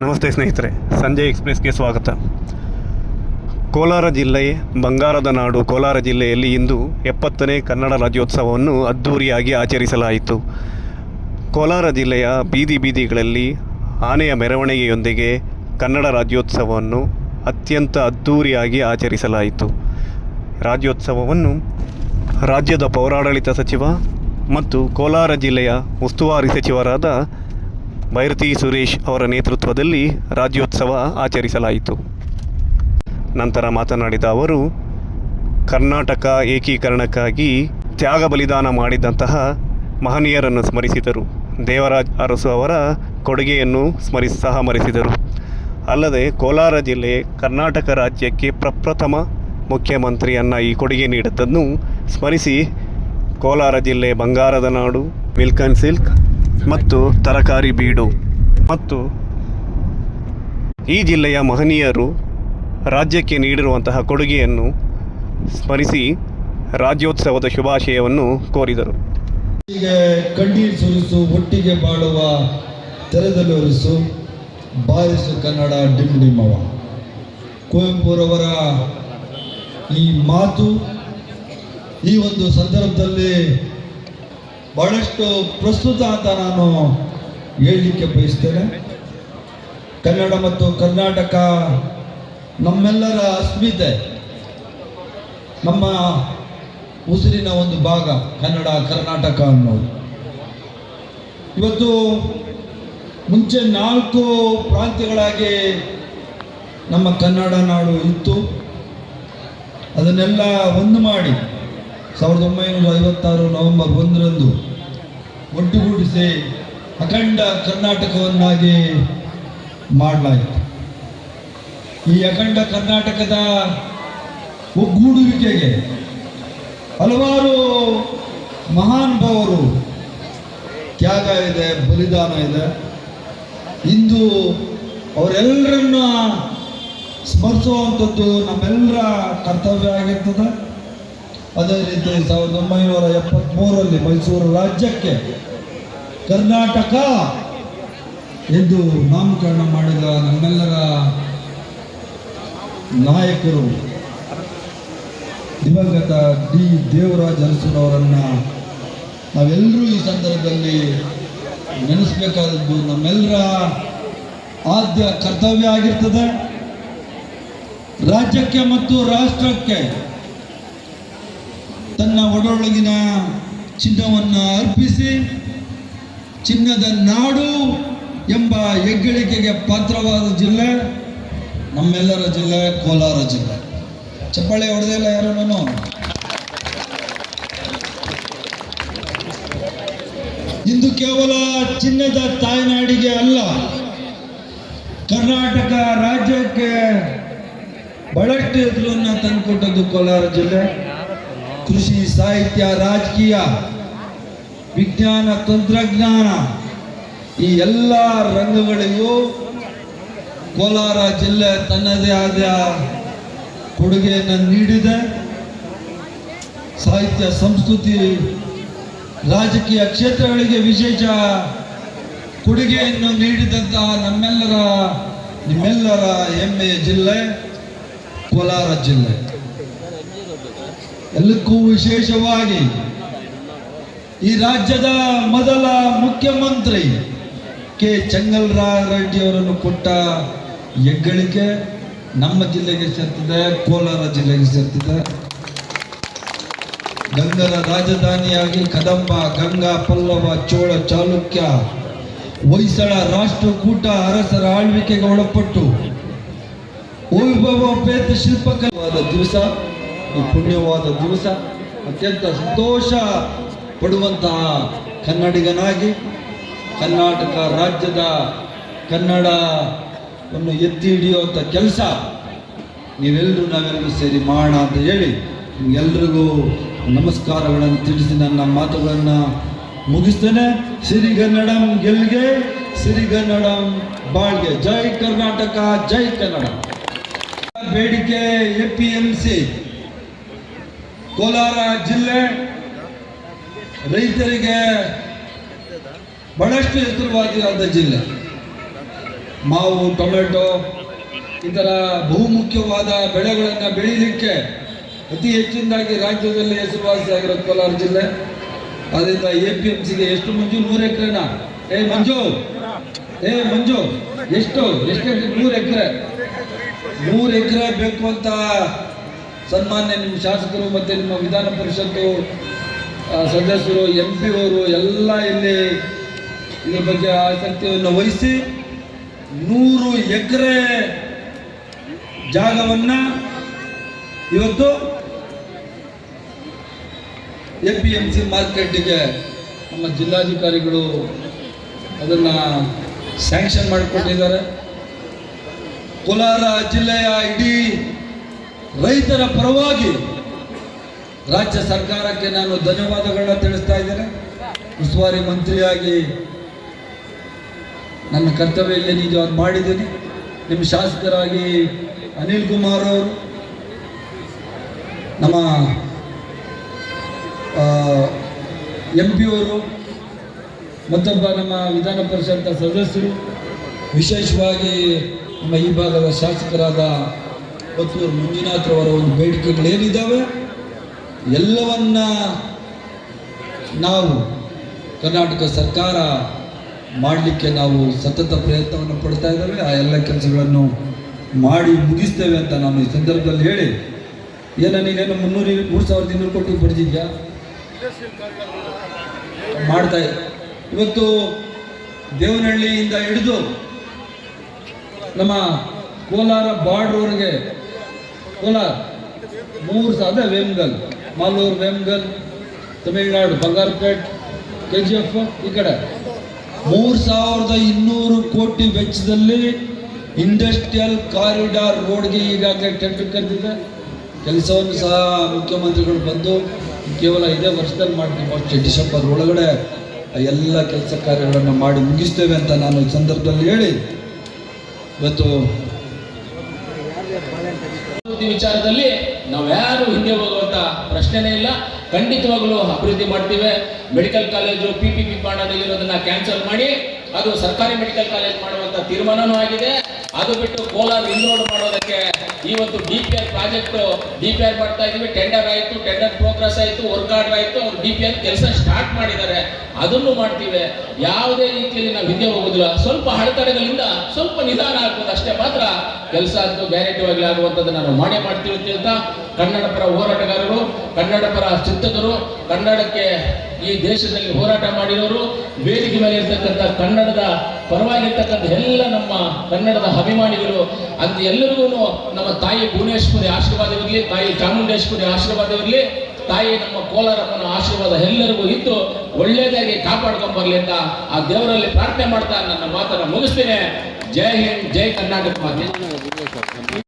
ನಮಸ್ತೆ ಸ್ನೇಹಿತರೆ ಸಂಜಯ್ ಎಕ್ಸ್ಪ್ರೆಸ್ಗೆ ಸ್ವಾಗತ. ಕೋಲಾರ ಜಿಲ್ಲೆ, ಬಂಗಾರದ ನಾಡು ಕೋಲಾರ ಜಿಲ್ಲೆಯಲ್ಲಿ ಇಂದು ಎಪ್ಪತ್ತನೇ ಕನ್ನಡ ರಾಜ್ಯೋತ್ಸವವನ್ನು ಅದ್ಧೂರಿಯಾಗಿ ಆಚರಿಸಲಾಯಿತು. ಕೋಲಾರ ಜಿಲ್ಲೆಯ ಬೀದಿ ಬೀದಿಗಳಲ್ಲಿ ಆನೆಯ ಮೆರವಣಿಗೆಯೊಂದಿಗೆ ಕನ್ನಡ ರಾಜ್ಯೋತ್ಸವವನ್ನು ಅತ್ಯಂತ ಅದ್ಧೂರಿಯಾಗಿ ಆಚರಿಸಲಾಯಿತು. ರಾಜ್ಯೋತ್ಸವವನ್ನು ರಾಜ್ಯದ ಪೌರಾಡಳಿತ ಸಚಿವ ಮತ್ತು ಕೋಲಾರ ಜಿಲ್ಲೆಯ ಉಸ್ತುವಾರಿ ಸಚಿವರಾದ ಭೈರತಿ ಸುರೇಶ್ ಅವರ ನೇತೃತ್ವದಲ್ಲಿ ರಾಜ್ಯೋತ್ಸವ ಆಚರಿಸಲಾಯಿತು. ನಂತರ ಮಾತನಾಡಿದ ಅವರು, ಕರ್ನಾಟಕ ಏಕೀಕರಣಕ್ಕಾಗಿ ತ್ಯಾಗ ಬಲಿದಾನ ಮಾಡಿದಂತಹ ಮಹನೀಯರನ್ನು ಸ್ಮರಿಸಿದರು. ದೇವರಾಜ್ ಅರಸು ಅವರ ಕೊಡುಗೆಯನ್ನು ಸ್ಮರಿಸ ಸಹ ಮರೆಸಿದರು. ಅಲ್ಲದೆ ಕೋಲಾರ ಜಿಲ್ಲೆ ಕರ್ನಾಟಕ ರಾಜ್ಯಕ್ಕೆ ಪ್ರಪ್ರಥಮ ಮುಖ್ಯಮಂತ್ರಿಯನ್ನ ಈ ಕೊಡುಗೆ ನೀಡಿದ್ದನ್ನು ಸ್ಮರಿಸಿ, ಕೋಲಾರ ಜಿಲ್ಲೆ ಬಂಗಾರದ ನಾಡು, ಮಿಲ್ಕ್ ಆ್ಯಂಡ್ ಸಿಲ್ಕ್ ಮತ್ತು ತರಕಾರಿ ಬೀಡು. ಮತ್ತು ಈ ಜಿಲ್ಲೆಯ ಮಹನೀಯರು ರಾಜ್ಯಕ್ಕೆ ನೀಡಿರುವಂತಹ ಕೊಡುಗೆಯನ್ನು ಸ್ಮರಿಸಿ ರಾಜ್ಯೋತ್ಸವದ ಶುಭಾಶಯವನ್ನು ಕೋರಿದರು. ಕಣ್ಣೀರು ಸುರಿಸು, ಒಟ್ಟಿಗೆ ಬಾಳುವ ತೆರೆದಲ್ಲಿ ಒರಿಸು, ಬಾರಿಸು ಕನ್ನಡ ಡಿಮ್ ಡಿಮ್ಮವ ಕುವೆಂಪುರವರ ಈ ಮಾತು ಈ ಒಂದು ಸಂದರ್ಭದಲ್ಲಿ ಬಹಳಷ್ಟು ಪ್ರಸ್ತುತ ಅಂತ ನಾನು ಹೇಳಲಿಕ್ಕೆ ಬಯಸ್ತೇನೆ. ಕನ್ನಡ ಮತ್ತು ಕರ್ನಾಟಕ ನಮ್ಮೆಲ್ಲರ ಅಸ್ಮಿತೆ ನಮ್ಮ ಉಸಿರಿನ ಒಂದು ಭಾಗ ಕನ್ನಡ, ಕರ್ನಾಟಕ ಅನ್ನೋದು. ಇವತ್ತು ಮುಂಚೆ ನಾಲ್ಕು ಪ್ರಾಂತ್ಯಗಳಾಗಿ ನಮ್ಮ ಕನ್ನಡ ನಾಡು ಇತ್ತು. ಅದನ್ನೆಲ್ಲ ಒಂದು ಮಾಡಿ ಸಾವಿರದ ಒಂಬೈನೂರ ಐವತ್ತಾರು ನವೆಂಬರ್ ಒಂದರಂದು ಒಟ್ಟುಗೂಡಿಸಿ ಅಖಂಡ ಕರ್ನಾಟಕವನ್ನಾಗಿ ಮಾಡಲಾಯಿತು. ಈ ಅಖಂಡ ಕರ್ನಾಟಕದ ಒಗ್ಗೂಡುವಿಕೆಗೆ ಹಲವಾರು ಮಹಾನುಭಾವರು ತ್ಯಾಗ ಇದೆ, ಬಲಿದಾನ ಇದೆ. ಇಂದು ಅವರೆಲ್ಲರನ್ನ ಸ್ಮರಿಸುವಂಥದ್ದು ನಮ್ಮೆಲ್ಲರ ಕರ್ತವ್ಯ ಆಗಿರ್ತದೆ. ಅದೇ ರೀತಿ ಸಾವಿರದ ಒಂಬೈನೂರ ಎಪ್ಪತ್ತ್ಮೂರರಲ್ಲಿ ಮೈಸೂರು ರಾಜ್ಯಕ್ಕೆ ಕರ್ನಾಟಕ ಎಂದು ನಾಮಕರಣ ಮಾಡಿದ ನಮ್ಮೆಲ್ಲರ ನಾಯಕರು ದಿವಂಗತ ಡಿ ದೇವರಾಜ್ ಅರಸನವರನ್ನ ನಾವೆಲ್ಲರೂ ಈ ಸಂದರ್ಭದಲ್ಲಿ ನೆನೆಸ್ಬೇಕಾದದ್ದು ನಮ್ಮೆಲ್ಲರ ಆದ್ಯ ಕರ್ತವ್ಯ ಆಗಿರ್ತದೆ. ರಾಜ್ಯಕ್ಕೆ ಮತ್ತು ರಾಷ್ಟ್ರಕ್ಕೆ ತನ್ನ ಒಡೊಳಗಿನ ಚಿನ್ನವನ್ನು ಅರ್ಪಿಸಿ ಚಿನ್ನದ ನಾಡು ಎಂಬ ಹೆಗ್ಗಳಿಕೆಗೆ ಪಾತ್ರವಾದ ಜಿಲ್ಲೆ ನಮ್ಮೆಲ್ಲರ ಜಿಲ್ಲೆ, ಕೋಲಾರ ಜಿಲ್ಲೆ. ಚಪ್ಪಾಳೆ ಹೊಡೆದಿಲ್ಲ ಯಾರನ್ನು ಇಂದು ಕೇವಲ ಚಿನ್ನದ ತಾಯ್ನಾಡಿಗೆ ಅಲ್ಲ, ಕರ್ನಾಟಕ ರಾಜ್ಯಕ್ಕೆ ಬಹಳಷ್ಟು ಎದುರನ್ನು ತಂದುಕೊಟ್ಟದ್ದು ಕೋಲಾರ ಜಿಲ್ಲೆ. ಕೃಷಿ, ಸಾಹಿತ್ಯ, ರಾಜಕೀಯ, ವಿಜ್ಞಾನ, ತಂತ್ರಜ್ಞಾನ ಈ ಎಲ್ಲ ರಂಗಗಳಿಗೂ ಕೋಲಾರ ಜಿಲ್ಲೆ ತನ್ನದೇ ಆದ ಕೊಡುಗೆಯನ್ನು ನೀಡಿದೆ. ಸಾಹಿತ್ಯ, ಸಂಸ್ಕೃತಿ, ರಾಜಕೀಯ ಕ್ಷೇತ್ರಗಳಿಗೆ ವಿಶೇಷ ಕೊಡುಗೆಯನ್ನು ನೀಡಿದಂತಹ ನಮ್ಮೆಲ್ಲರ, ನಿಮ್ಮೆಲ್ಲರ ಹೆಮ್ಮೆಯ ಜಿಲ್ಲೆ ಕೋಲಾರ ಜಿಲ್ಲೆ. ಎಲ್ಲಕ್ಕೂ ವಿಶೇಷವಾಗಿ ಈ ರಾಜ್ಯದ ಮೊದಲ ಮುಖ್ಯಮಂತ್ರಿ ಕೆ ರೆಡ್ಡಿ ಅವರನ್ನು ಕೊಟ್ಟ ಹೆಗ್ಗಳಿಕೆ ನಮ್ಮ ಜಿಲ್ಲೆಗೆ ಸೇರ್ತದೆ, ಕೋಲಾರ ಜಿಲ್ಲೆಗೆ ಸೇರ್ತದೆ. ಗಂಗರ ರಾಜಧಾನಿಯಾಗಿ ಕದಂಬ, ಗಂಗಾ, ಪಲ್ಲವ, ಚೋಳ, ಚಾಲುಕ್ಯ, ಹೊಯ್ಸಳ ರಾಷ್ಟ್ರಕೂಟ ಅರಸರ ಆಳ್ವಿಕೆಗೆ ಒಳಪಟ್ಟು ವೈಭವೋಪೇತ ಶಿಲ್ಪಕಲಾದ ದಿವಸ. ಈ ಪುಣ್ಯವಾದ ದಿವಸ ಅತ್ಯಂತ ಸಂತೋಷ ಪಡುವಂತಹ ಕನ್ನಡಿಗನಾಗಿ ಕರ್ನಾಟಕ ರಾಜ್ಯದ ಕನ್ನಡವನ್ನು ಎತ್ತಿ ಹಿಡಿಯುವಂಥ ಕೆಲಸ ನೀವೆಲ್ಲರೂ ನಾವೆಲ್ಲರೂ ಸೇರಿ ಮಾಡೋಣ ಅಂತ ಹೇಳಿ ನಿಮಗೆಲ್ರಿಗೂ ನಮಸ್ಕಾರಗಳನ್ನು ತಿಳಿಸಿ ನನ್ನ ಮಾತುಗಳನ್ನು ಮುಗಿಸ್ತೇನೆ. ಸಿರಿಗನ್ನಡಂ ಗೆಲ್ಗೆ ಸಿರಿಗನ್ನಡಂ ಬಾಳ್ಗೆ. ಜೈ ಕರ್ನಾಟಕ, ಜೈ ಕನ್ನಡ. ಬೇಡಿಕೆ A P M C. Kolar ಜಿಲ್ಲೆ ರೈತರಿಗೆ ಬಹಳಷ್ಟು ಎತ್ತರವಾಗಿರುವಂಥ ಜಿಲ್ಲೆ. ಮಾವು, ಟೊಮೆಟೊ, ಇತರ ಬಹುಮುಖ್ಯವಾದ ಬೆಳೆಗಳನ್ನು ಬೆಳೀಲಿಕ್ಕೆ ಅತಿ ಹೆಚ್ಚಿನದಾಗಿ ರಾಜ್ಯದಲ್ಲಿ ಹೆಸರುವಾಸಿಯಾಗಿರೋ ಕೋಲಾರ ಜಿಲ್ಲೆ. ಅದರಿಂದ ಎ ಪಿ ಎಂ ಸಿಗೆ ಎಷ್ಟು ಮಂಜು? ನೂರು ಎಕರೆನಾ? ಏ ಮಂಜು! ಏ ಮಂಜು! ಎಷ್ಟು? ಎಷ್ಟು? ನೂರು ಎಕರೆ. ನೂರು ಎಕರೆ ಬೇಕು ಅಂತ ಸನ್ಮಾನ್ಯ ನಿಮ್ಮ ಶಾಸಕರು ಮತ್ತು ನಿಮ್ಮ ವಿಧಾನ ಪರಿಷತ್ತು ಸದಸ್ಯರು ಎಂ ಪಿ ಅವರು ಎಲ್ಲ ಇಲ್ಲಿ ಇದ್ರ ಬಗ್ಗೆ ಆಸಕ್ತಿಯನ್ನು ವಹಿಸಿ ನೂರು ಎಕರೆ ಜಾಗವನ್ನು ಇವತ್ತು ಎ ಪಿ ಎಂ ಸಿ ಮಾರ್ಕೆಟಿಗೆ ನಮ್ಮ ಜಿಲ್ಲಾಧಿಕಾರಿಗಳು ಅದನ್ನು ಸ್ಯಾಂಕ್ಷನ್ ಮಾಡಿಕೊಟ್ಟಿದ್ದಾರೆ. ಕೋಲಾರ ಜಿಲ್ಲೆಯ ಇಡೀ ರೈತರ ಪರವಾಗಿ ರಾಜ್ಯ ಸರ್ಕಾರಕ್ಕೆ ನಾನು ಧನ್ಯವಾದಗಳನ್ನ ತಿಳಿಸ್ತಾ ಇದ್ದೇನೆ. ಉಸ್ತುವಾರಿ ಮಂತ್ರಿಯಾಗಿ ನನ್ನ ಕರ್ತವ್ಯ ಏನಿದೆಯೋ ಅದು ಮಾಡಿದ್ದೀನಿ. ನಿಮ್ಮ ಶಾಸಕರಾಗಿ ಅನಿಲ್ ಕುಮಾರ್ ಅವರು, ನಮ್ಮ ಎಂ ಪಿ ಅವರು, ಮತ್ತೊಬ್ಬ ನಮ್ಮ ವಿಧಾನ ಪರಿಷತ್ ಸದಸ್ಯರು, ವಿಶೇಷವಾಗಿ ನಮ್ಮ ಈ ಭಾಗದ ಶಾಸಕರಾದ ಪತ್ತೂರು ಮಂಜುನಾಥ್ರವರ ಒಂದು ಬೇಡಿಕೆಗಳೇನಿದ್ದಾವೆ? ಎಲ್ಲವನ್ನ ನಾವು ಕರ್ನಾಟಕ ಸರ್ಕಾರ ಮಾಡಲಿಕ್ಕೆ ನಾವು ಸತತ ಪ್ರಯತ್ನವನ್ನು ಪಡ್ತಾ ಇದ್ದೇವೆ. ಆ ಎಲ್ಲ ಕೆಲಸಗಳನ್ನು ಮಾಡಿ ಮುಗಿಸ್ತೇವೆ ಅಂತ ನಾನು ಈ ಸಂದರ್ಭದಲ್ಲಿ ಹೇಳಿ. ಏನ, ನೀನೇನು ಮುನ್ನೂರು, ಮೂರು ಸಾವಿರದ ಇನ್ನೂರು ಕೋಟಿ ಪಡೆದಿದ್ಯಾ ಮಾಡ್ತಾ. ಇವತ್ತು ದೇವನಹಳ್ಳಿಯಿಂದ ಹಿಡಿದು ನಮ್ಮ ಕೋಲಾರ ಬಾರ್ಡ್ರ್ವರೆಗೆ ಕೋಲಾರ ಮೂರು ಸಾವಿರದ Vemgal Malur Vemgal, Tamil Nadu, Bangarapet K G F ಈ ಕಡೆ. ಮೂರು ಸಾವಿರದ ಇನ್ನೂರು ಕೋಟಿ ವೆಚ್ಚದಲ್ಲಿ ಇಂಡಸ್ಟ್ರಿಯಲ್ ಕಾರಿಡಾರ್ ರೋಡ್ಗೆ ಈಗಾಗಲೇ ಟೆಂಡರ್ ಕರೆದಿದೆ. ಕೆಲಸವನ್ನು ಸಹ ಮುಖ್ಯಮಂತ್ರಿಗಳು ಬಂದು ಕೇವಲ ಇದೇ ವರ್ಷದಲ್ಲಿ ಮಾಡ್ತೀವಿ. ಫಸ್ಟ್ ಡಿಸೆಂಬರ್ ಒಳಗಡೆ ಎಲ್ಲ ಕೆಲಸ ಕಾರ್ಯಗಳನ್ನು ಮಾಡಿ ಮುಗಿಸ್ತೇವೆ ಅಂತ ನಾನು ಈ ಸಂದರ್ಭದಲ್ಲಿ ಹೇಳಿ. ಇವತ್ತು ಅಭಿವೃದ್ಧಿ ವಿಚಾರದಲ್ಲಿ ನಾವ್ಯಾರು ಹಿಂದೆ ಹೋಗುವಂತ ಪ್ರಶ್ನೆನೇ ಇಲ್ಲ. ಖಂಡಿತವಾಗ್ಲೂ ಅಭಿವೃದ್ಧಿ ಮಾಡ್ತೀವಿ. Medical college P P P ಪಾಂಡದಲ್ಲಿರೋದನ್ನ cancel ಮಾಡಿ, ಅದು ಸರ್ಕಾರಿ ಮೆಡಿಕಲ್ ಕಾಲೇಜ್ ಮಾಡುವಂತ ತೀರ್ಮಾನನೂ ಆಗಿದೆ. ಅದು ಬಿಟ್ಟು ಕೋಲಾರ ರಿಂಗ್ ರೋಡ್ ಮಾಡೋದಕ್ಕೆ ಇವತ್ತು D P R project D P R ಮಾಡ್ತಾ ಇದೀವಿ ಟೆಂಡರ್ ಆಯಿತು ಟೆಂಡರ್ ಪ್ರೋಗ್ರೆಸ್ ಆಯಿತು ವರ್ಕ್ ಆರ್ಡರ್ ಆಯ್ತು. ಅವ್ರು ಡಿ ಪಿ ಆರ್ ಕೆಲಸ ಸ್ಟಾರ್ಟ್ ಮಾಡಿದ್ದಾರೆ. ಅದನ್ನು ಮಾಡ್ತೀವಿ. ಯಾವುದೇ ರೀತಿಯಲ್ಲಿ ನಾವು ಹಿಂದೆ ಹೋಗೋದಿಲ್ಲ. ಸ್ವಲ್ಪ ಅಡೆತಡೆಗಳಿಂದ ಸ್ವಲ್ಪ ನಿಧಾನ ಆಗ್ಬೋದು ಅಷ್ಟೇ ಮಾತ್ರ. ಕೆಲಸ ಅಂತೂ ಗ್ಯಾರಂಟಿವಾಗಿ ಆಗುವಂಥದ್ದು ನಾನು ಮಾಡೇ ಮಾಡ್ತೀವಿ ಅಂತ ಕನ್ನಡ ಪರ ಹೋರಾಟಗಾರರು, ಕನ್ನಡ ಪರ ಚಿಂತಕರು, ಕನ್ನಡಕ್ಕೆ ಈ ದೇಶದಲ್ಲಿ ಹೋರಾಟ ಮಾಡಿರೋರು ವೇದಿಕೆ ಮೇಲೆ ಇರ್ತಕ್ಕಂಥ ಕನ್ನಡದ ಪರವಾಗಿರ್ತಕ್ಕಂಥ ಎಲ್ಲ ನಮ್ಮ ಕನ್ನಡದ ಅಭಿಮಾನಿಗಳು ಅಂತ ಎಲ್ಲರಿಗೂ ನಮ್ಮ ತಾಯಿ ಭುವನೇಶ್ವರಿ ಆಶೀರ್ವಾದವಿರಲಿ ತಾಯಿ ಚಾಮುಂಡೇಶ್ವರಿ ಆಶೀರ್ವಾದವಿರಲಿ ತಾಯಿ ನಮ್ಮ ಕೋಲಾರಮ್ಮನ ಆಶೀರ್ವಾದ ಎಲ್ಲರಿಗೂ ಇದ್ದು ಒಳ್ಳೆಯದಾಗಿ ಕಾಪಾಡ್ಕೊಂಡ್ ಬರಲಿ ಅಂತ ಆ ದೇವರಲ್ಲಿ ಪ್ರಾರ್ಥನೆ ಮಾಡ್ತಾ ನನ್ನ ಮಾತನ್ನು ಮುಗಿಸ್ತೇನೆ. ಜೈ ಹಿಂದ್, ಜೈ ಕರ್ನಾಟಕ